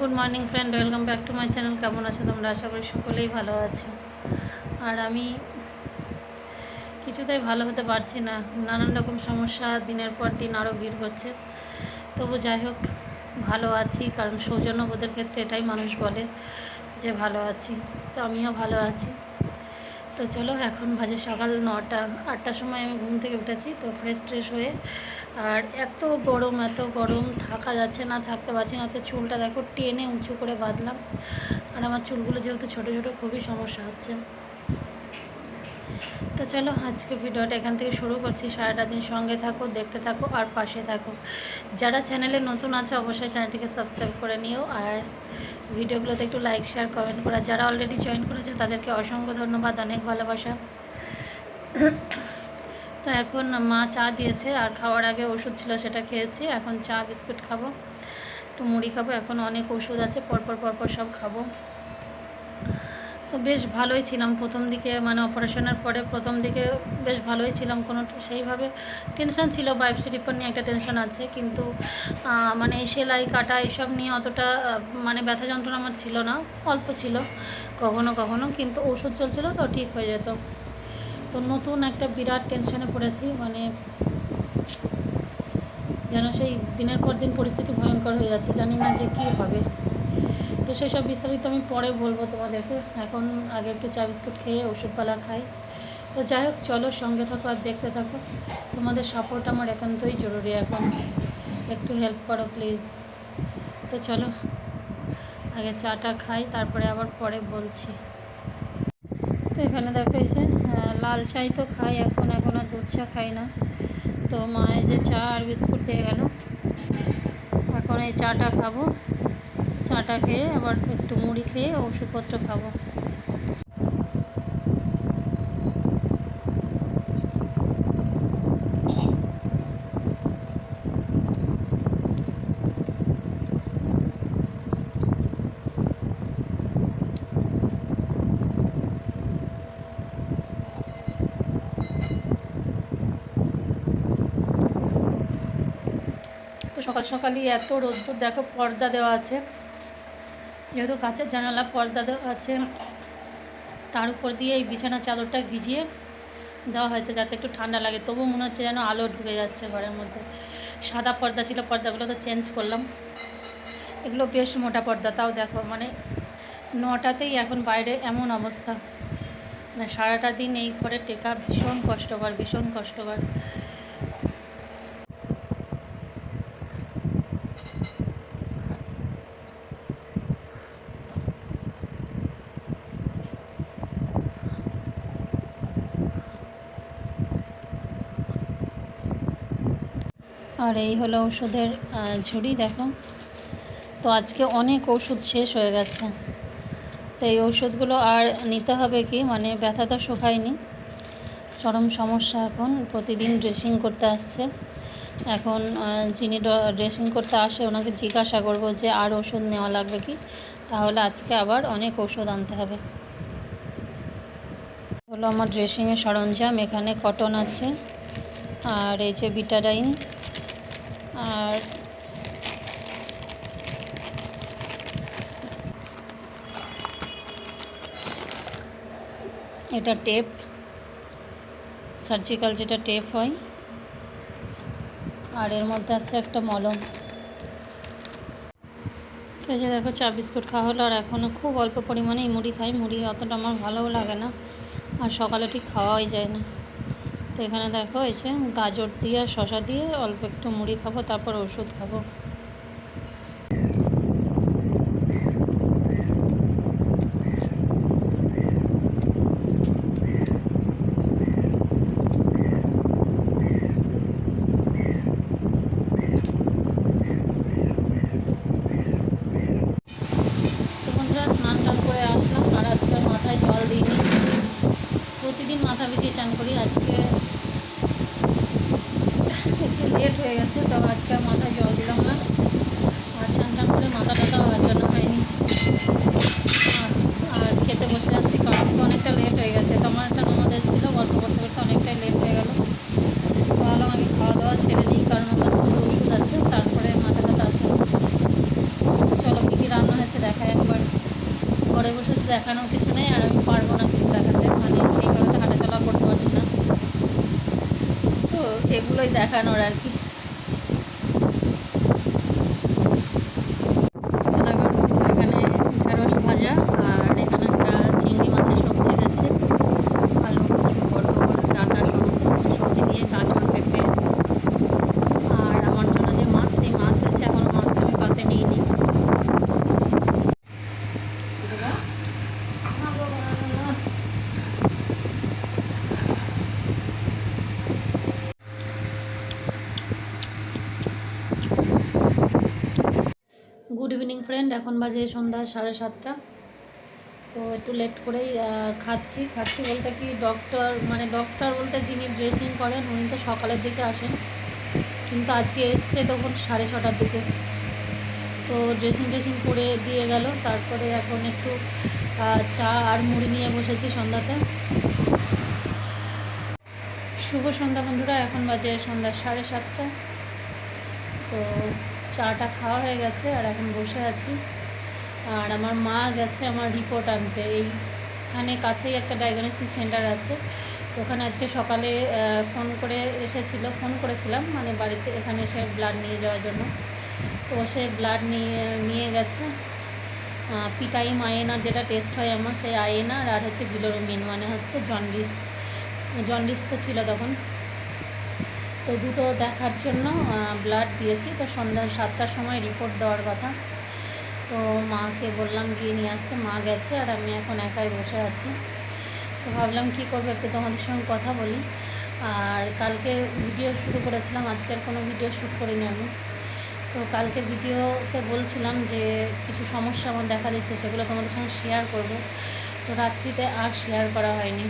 Good morning friend welcome back to my channel কেমন আছো তোমরা? আশা করি সকলেই ভালো আছো। আর আমি কিছুতেই ভালো হতে পারছি না। নানান রকম সমস্যা, দিনের পর দিন আরও ভিড় করছে তবু যাই হোক, ভালো আছি, কারণ সৌজন্যবোধের ক্ষেত্রে এটাই মানুষ বলে যে ভালো আছি। তো আমিও ভালো আছি। তো চলো, এখন বাজে সকাল নটা। আটটার সময় আমি ঘুম থেকে উঠেছি, তো ফ্রেশ ট্রেশ হয়ে আর এত গরম এত গরম, থাকা যাচ্ছে না, থাকতে পারছি না। তো চুলটা দেখো টেনে উঁচু করে বাঁধলাম। আর আমার চুলগুলো যেহেতু ছোটো ছোটো খুবই সমস্যা হচ্ছে। তো চলো আজকে ভিডিওটা এখান থেকে শুরু করছি। সারাটা দিন সঙ্গে থাকো, দেখতে থাকো আর পাশে থাকো। যারা চ্যানেলে নতুন আছে, অবশ্যই চ্যানেলটিকে সাবস্ক্রাইব করে নিও। আর ভিডিওগুলোতে একটু লাইক, শেয়ার, কমেন্ট করা। যারা অলরেডি জয়েন করেছে, তাদেরকে অসংখ্য ধন্যবাদ, অনেক ভালোবাসা। তো এখন মা চা দিয়েছে আর খাওয়ার আগে ওষুধ ছিল সেটা খেয়েছি। এখন চা, বিস্কুট খাব, একটু মুড়ি খাব। এখন অনেক ওষুধ আছে, পরপর পরপর সব খাব। তো বেশ ভালোই ছিলাম প্রথম দিকে মানে অপারেশনের পরে প্রথম দিকে বেশ ভালোই ছিলাম কোনো সেইভাবে টেনশন ছিল বায়োপসি রিপোর্ট নিয়ে একটা টেনশন আছে। কিন্তু মানে সেলাই, কাটা এইসব নিয়ে অতটা মানে ব্যথা যন্ত্রণা আমার ছিল না, অল্প ছিল, কখনো কখনো। কিন্তু ওষুধ চলছিল তো ঠিক হয়ে যেত। তো নতুন একটা বিরাট টেনশনে পড়েছি মানে যেন সেই দিনের পর দিন পরিস্থিতি ভয়ঙ্কর হয়ে যাচ্ছে জানি না যে কী হবে। তো সেসব বিস্তারিত আমি পরে বলব তোমাদেরকে। এখন আগে একটু চা বিস্কুট খেয়ে ওষুধপালা খাই। তো যাই হোক চলো সঙ্গে থাকো আর দেখতে থাকো। তোমাদের সাপোর্ট আমার একান্তই জরুরি এখন। একটু হেল্প করো প্লিজ তো চলো আগে চাটা খাই তারপরে আবার পরে বলছি। তো এখানে দেখো আহ, লাল চাই তো খাই, এখন এখন আর দুধ চা খাই না। তো মায়ের যে চা আর বিস্কুট দিয়ে গেল। এখন এই চাটা খাব। চাটা খেয়ে আবার একটু মুড়ি খেয়ে ওষুধপত্র খাব। সকাল সকালই এত রোদ্দুর, দেখো পর্দা দেওয়া আছে। যেহেতু কাঁচের জানালা, পর্দা দেওয়া আছে। তার উপর দিয়ে এই বিছানা চাদরটা ভিজিয়ে দেওয়া হয়েছে যাতে একটু ঠান্ডা লাগে। তবু মনে হচ্ছে যেন আলো ঢুকে যাচ্ছে ঘরের মধ্যে। সাদা পর্দা ছিল পর্দাগুলো তো চেঞ্জ করলাম। এগুলো বেশ মোটা পর্দা, তাও দেখো মানে নটাতেই এখন বাইরে এমন অবস্থা। মানে সারাটা দিন এই ঘরে টেকা ভীষণ কষ্টকর ভীষণ কষ্টকর। আর এই হলো ওষুধের ঝুড়ি, দেখো। তো আজকে অনেক ওষুধ শেষ হয়ে গেছে। তো এই ওষুধগুলো আর নিতে হবে কি? মানে ব্যথা তো শুকায়নি। চরম সমস্যা এখন। প্রতিদিন ড্রেসিং করতে আসছে। এখন যিনি ড্রেসিং করতে আসে, ওনাকে জিজ্ঞাসা করব যে আর ওষুধ নেওয়া লাগবে কি? তাহলে আজকে আবার অনেক ওষুধ আনতে হবে। হলো আমার ড্রেসিংয়ের সরঞ্জাম। এখানে কটন আছে। আর এই যে বিটাডাইন আর এটা টেপ সার্জিক্যাল যেটা টেপ হয়। আর এর মধ্যে আছে একটা মলম। এই যে দেখো, চা বিস্কুট খাওয়া হলো, আর এখনও খুব অল্প পরিমাণেই মুড়ি খাই। মুড়ি অতটা আমার ভালোও লাগে না, আর সকালে ঠিক খাওয়াই যায় না। তো এখানে দেখো যে গাজর দিয়ে শশা দিয়ে অল্প একটু মুড়ি খাব, তারপর ওষুধ খাব। করে আসলাম, আর আজকে মাথায় জল প্রতিদিন মাথা ভিজিয়ে চান করি আজকে। হয়ে গেছে তো আজকে আর মাথায় জল দিলাম না। আর চান টান করে মাথা টাথা আজানো হয়নি। আর খেতে বসে আছি, কারণ অনেকটা লেট হয়ে গেছে। তো আমার একটা ননদ এসেছিল গল্প করতে করতে অনেকটাই লেট হয়ে গেল। ভাবলাম আমি খাওয়া দাওয়া সেরে নিই, কারণ আমার দুটো ওষুধ আছে, তারপরে মাথা টাথা আসবে চলো কী কী রান্না হয়েছে দেখা একবার। ঘরে বসে দেখানোর কিছু নেই, আর আমি পারব না কিছু দেখাতে। মানে সেইভাবে তো হাঁটাচলা করতে পারছি না। তো এগুলোই দেখানোর আর কি এখানে ঢেঁড়স ভাজা আর এখানে একটা চিংড়ি মাছের সবজি হয়েছে আলু কচু পটল ডাঁটা সমস্ত কিছু সবজি দিয়ে গাজর পেঁপে আর আমার জন্য যে মাছ সেই মাছ হয়েছে এখনও মাছটা আমি পাতে নিয়ে নিই গুড ইভিনিং ফ্রেন্ড এখন বাজে সন্ধ্যা সাড়ে সাতটা। তো একটু লেট করেই খাচ্ছি। খাচ্ছি বলতে কি ডক্টর মানে ডক্টর বলতে যিনি ড্রেসিং করেন, উনি তো সকালের দিকে আসেন। কিন্তু আজকে এসছে তখন সাড়ে ছটার দিকে। তো ড্রেসিং ট্রেসিং করে দিয়ে গেল। তারপরে এখন একটু চা আর মুড়ি নিয়ে বসেছি সন্ধ্যাতে। শুভ সন্ধ্যা বন্ধুরা, এখন বাজে সন্ধ্যা সাড়ে সাতটা। তো চাটা খাওয়া হয়ে গেছে আর এখন বসে আছি। আর আমার মা গেছে আমার রিপোর্ট আনতে। এইখানে কাছেই একটা ডায়াগনোসিস সেন্টার আছে। ওখানে আজকে সকালে ফোন করে এসেছিল ফোন করেছিলাম। মানে বাড়িতে এখানে এসে ব্লাড নিয়ে যাওয়ার জন্য। তো সে ব্লাড নিয়ে নিয়ে গেছে। পিটাইম আইএনআর যেটা টেস্ট হয় আমার, সেই আইএনআর আর হচ্ছে বিলোরুমিন মানে হচ্ছে জন্ডিস জন্ডিস তো ছিল তখন। তো দুটো দেখার জন্য ব্লাড দিয়েছি। তো সন্ধ্যা সাতটার সময় রিপোর্ট দেওয়ার কথা। তো মাকে বললাম গিয়ে নিয়ে আসতে। মা গেছে আর আমি এখন একাই বসে আছি। তো ভাবলাম কী করব, একটু তোমাদের সঙ্গে কথা বলি। আর কালকে ভিডিও শুরু করেছিলাম আজকের কোনো ভিডিও শ্যুট করিনি আমি। তো কালকে ভিডিওতে বলছিলাম যে, কিছু সমস্যা আমার দেখা দিচ্ছে, সেগুলো তোমাদের সঙ্গে শেয়ার করব। তো রাত্রিতে আর শেয়ার করা হয়নি।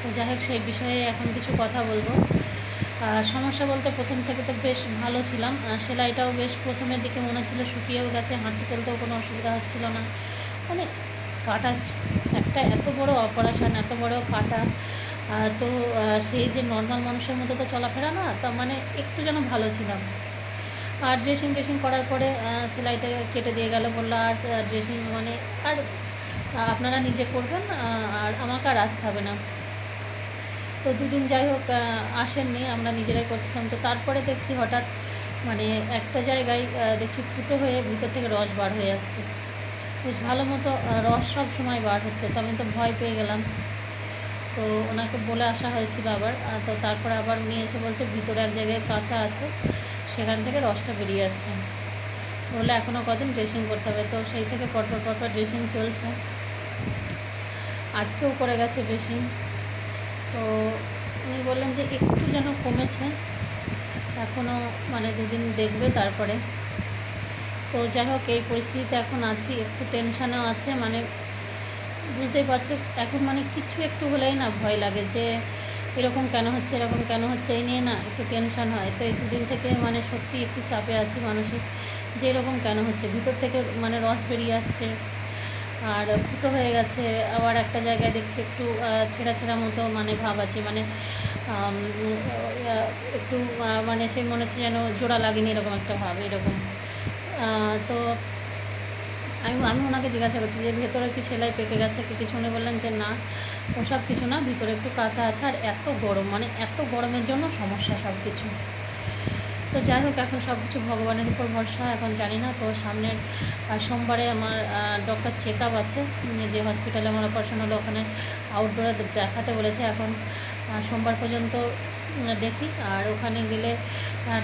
তো যাই হোক, সেই বিষয়ে এখন কিছু কথা বলব। সমস্যা বলতে প্রথম থেকে তো বেশ ভালো ছিলাম। সেলাইটাও বেশ প্রথমের দিকে মনে হচ্ছিল শুকিয়েও গেছে, হাঁটতে চলতেও কোনো অসুবিধা হচ্ছিল না। মানে কাটা একটা এত বড় অপারেশান, এত বড় কাটা তো সেই যে নর্মাল মানুষের মতো তো চলাফেরা না, তা মানে একটু যেন ভালো ছিলাম। আর ড্রেসিং ট্রেসিং করার পরে সেলাইটা কেটে দিয়ে গেল বলল, আর ড্রেসিং মানে আর আপনারা নিজে করবেন আর আমাকে আর আসতে হবে না। তো দুদিন যাই হোক আসেননি, আমরা নিজেরাই করছিলাম। তো তারপরে দেখছি হঠাৎ মানে একটা জায়গায় দেখছি ফুটো হয়ে ভিতর থেকে রস বার হয়ে আসছে। বেশ ভালো মতো রস সব সময় বার হচ্ছে, তো আমি তো ভয় পেয়ে গেলাম। তো ওনাকে বলে আসা হয়েছিল আবার তো তারপরে আবার উনি এসে বলছে ভিতরে এক জায়গায় কাঁচা আছে, সেখান থেকে রসটা বেরিয়ে আসছে। বলে এখনও কদিন ড্রেসিং করতে হবে। তো সেই থেকে পরপর পরপর ড্রেসিং চলছে। আজকেও করে গেছে ড্রেসিং তো উনি বললেন যে একটু যেন কমেছে। এখনও মানে দুদিন দেখবে তারপরে। তো যাই হোক, এই পরিস্থিতিতে এখন আছি, একটু টেনশানেও আছে মানে বুঝতেই পারছ, এখন মানে কিছু একটু হলেই না ভয় লাগে যে এরকম কেন হচ্ছে, এরকম কেন হচ্ছে, এই নিয়ে না একটু টেনশন হয়। তো এই দুদিন থেকে মানে সত্যি একটু চাপে আছি মানসিক যে এরকম কেন হচ্ছে, ভিতর থেকে মানে রস বেরিয়ে আসছে। আর ফুটো হয়ে গেছে, আবার একটা জায়গায় দেখছি একটু ছেঁড়া ছেঁড়া মতো মানে ভাব আছে মানে একটু মানে সেই মনে হচ্ছে যেন জোড়া লাগেনি এরকম একটা ভাব, এরকম। তো আমি আমি ওনাকে জিজ্ঞাসা করছি যে, ভেতরে কি সেলাই পেকে গেছে? কি কিছু? উনি বললেন যে, না, ওসব কিছু না, ভিতরে একটু কাঁচা আছে, আর এত গরম মানে এত গরমের জন্য সমস্যা সব কিছু তো যাই হোক, এখন সব কিছু ভগবানের উপর ভরসা, এখন জানি না, তো সামনের সোমবারে আমার ডক্টর চেক আপ আছে। যে হসপিটালে আমার অপারেশন হলো, ওখানে আউটডোরে দেখাতে বলেছে। এখন সোমবার পর্যন্ত দেখি। আর ওখানে গেলে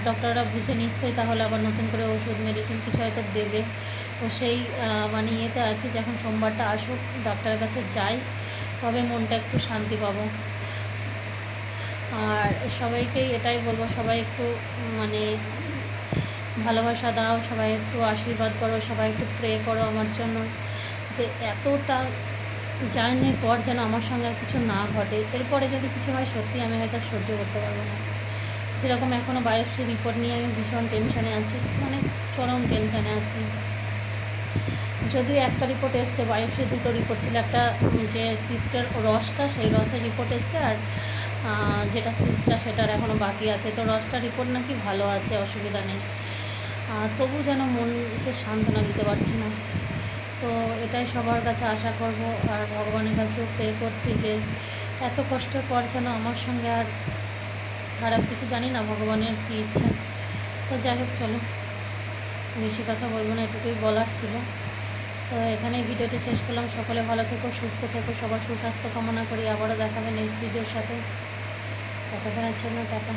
ডক্টররা বুঝে নিশ্চয়ই তাহলে আবার নতুন করে ওষুধ মেডিসিন কিছু হয়তো দেবে। তো সেই মানে ইয়েতে আছি যখন সোমবারটা আসুক ডাক্তারের কাছে যাই। তবে মনটা একটু শান্তি পাবো। আর সবাইকেই এটাই বলব, সবাই একটু মানে ভালোবাসা দাও, সবাই একটু আশীর্বাদ করো, সবাই একটু প্রে করো আমার জন্য, যে এতটা জার্নির পর যেন আমার সঙ্গে কিছু না ঘটে। এরপরে যদি কিছু হয়, সত্যি আমি হয়তো সহ্য করতে পারব না। সেরকম এখনও বায়োপসি রিপোর্ট নিয়ে আমি ভীষণ টেনশানে আছি মানে চরম টেনশানে আছি। যদিও একটা রিপোর্ট এসছে বায়োপসি দুটো রিপোর্ট ছিল, একটা যে সিস্টার রসটা, সেই রসের রিপোর্ট এসছে, আর যেটা সিস্টটা সেটার এখনও বাকি আছে। তো রসটা রিপোর্ট নাকি ভালো আছে, অসুবিধা নেই। তবু যেন মনকে সান্ত্বনা দিতে পারছি না। তো এটাই সবার কাছে আশা করব আর ভগবানের কাছেও প্রে করছি যে এত কষ্টের পর যেন আমার সঙ্গে আর খারাপ কিছু জানি না, ভগবানের কী ইচ্ছা। তো যাই হোক, চলো। বেশি কথা বলব না, এটুকুই বলার ছিল। তো এখানেই ভিডিওটি শেষ করলাম। সকলে ভালো থেকো, সুস্থ থেকো, সবার সুস্বাস্থ্য কামনা করি। আবারও দেখাবে নেক্সট ভিডিওর সাথে। ততক্ষণের জন্য টাটা